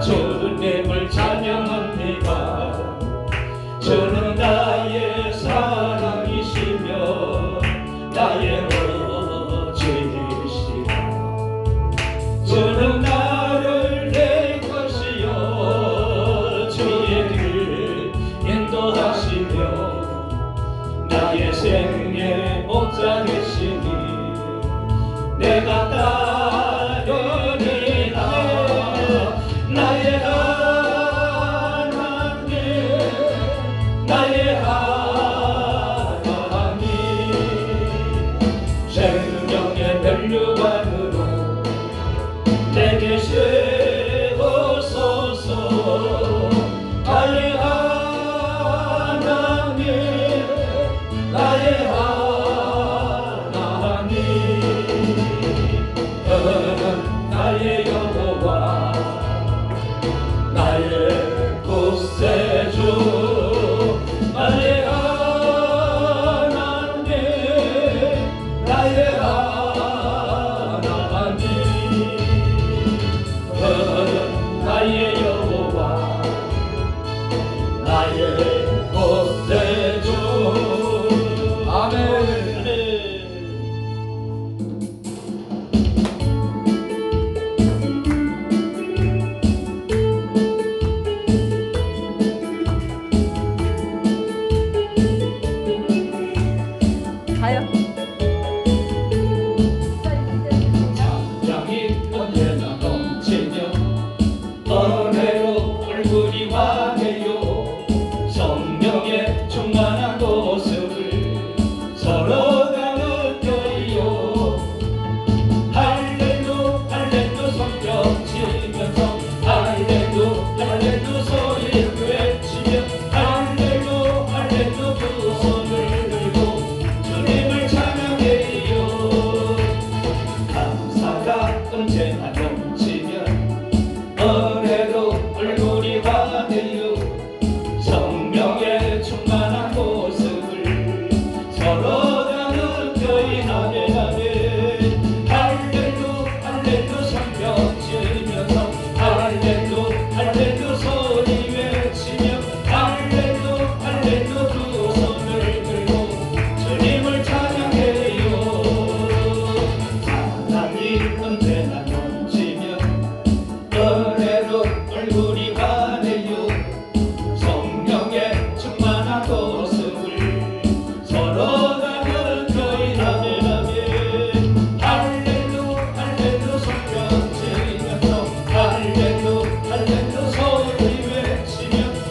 주님을 찬양합니다. 주는 나 Yeah.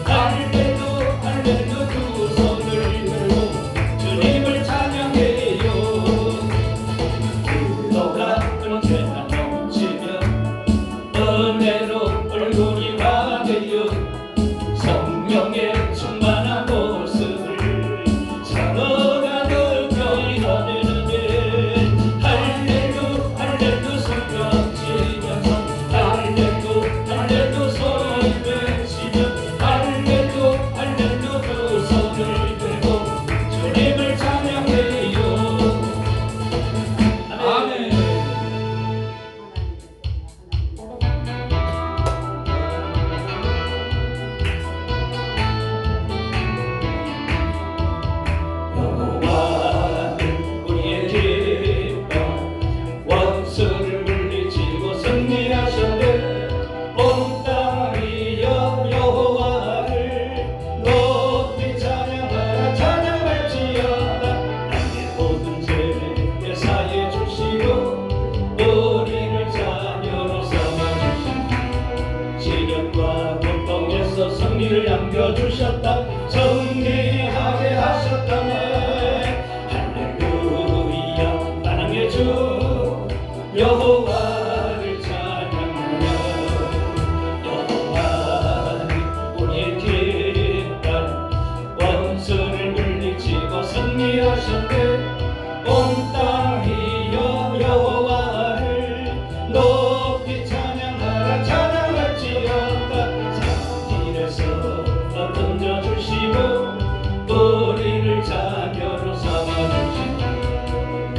승리를 안겨주셨다.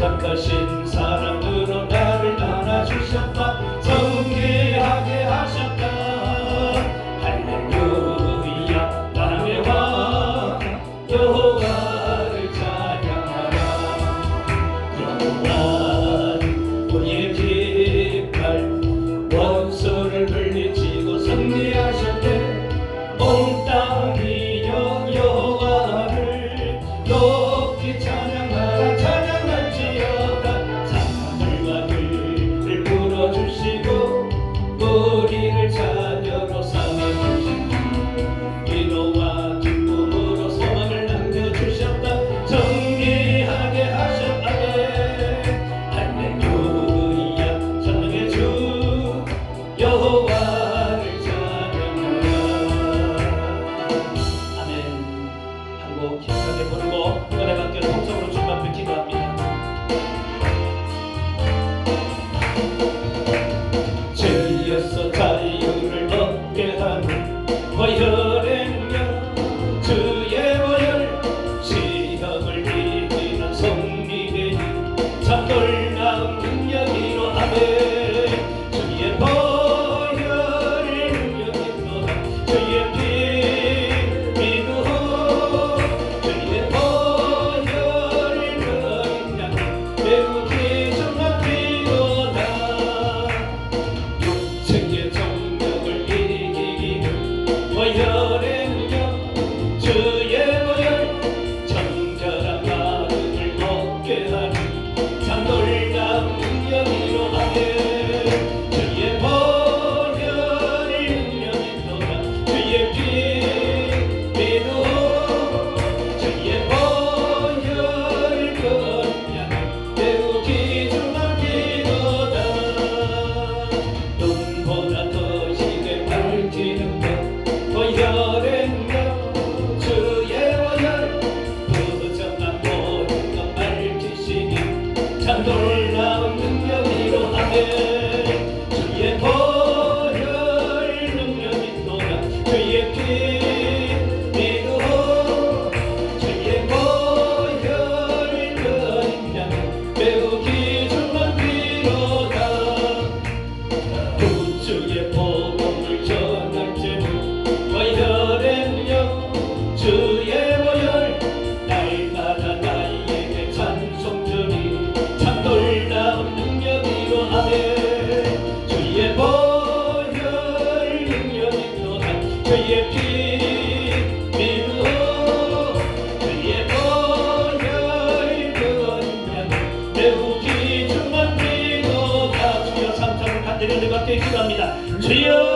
착하신 사 Tchau!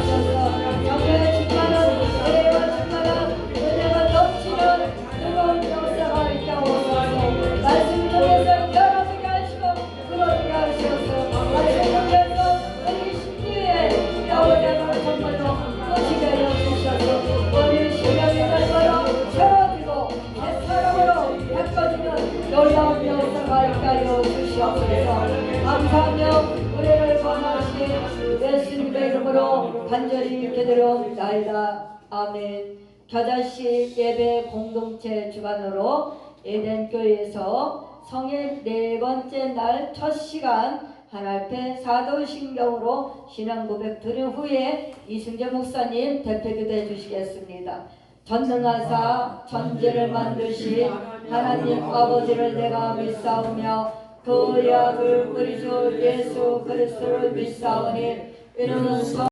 기다려 주시옵소서. 감사하며 은혜를 받아하신 예수님의 이름으로 간절히 기도드옵나이다. 아멘. 겨자씨 예배 공동체 주관으로 에덴교회에서 성일 네 번째 날 첫 시간 하나님께 사도신경으로 신앙고백 들은 후에 이승재 목사님 대표기도해 주시겠습니다. 전능하사 천지를 만드시 하나님 아버지를 내가 믿사오며 그 약을 우리 주 예수 그리스도를 믿사오니 이는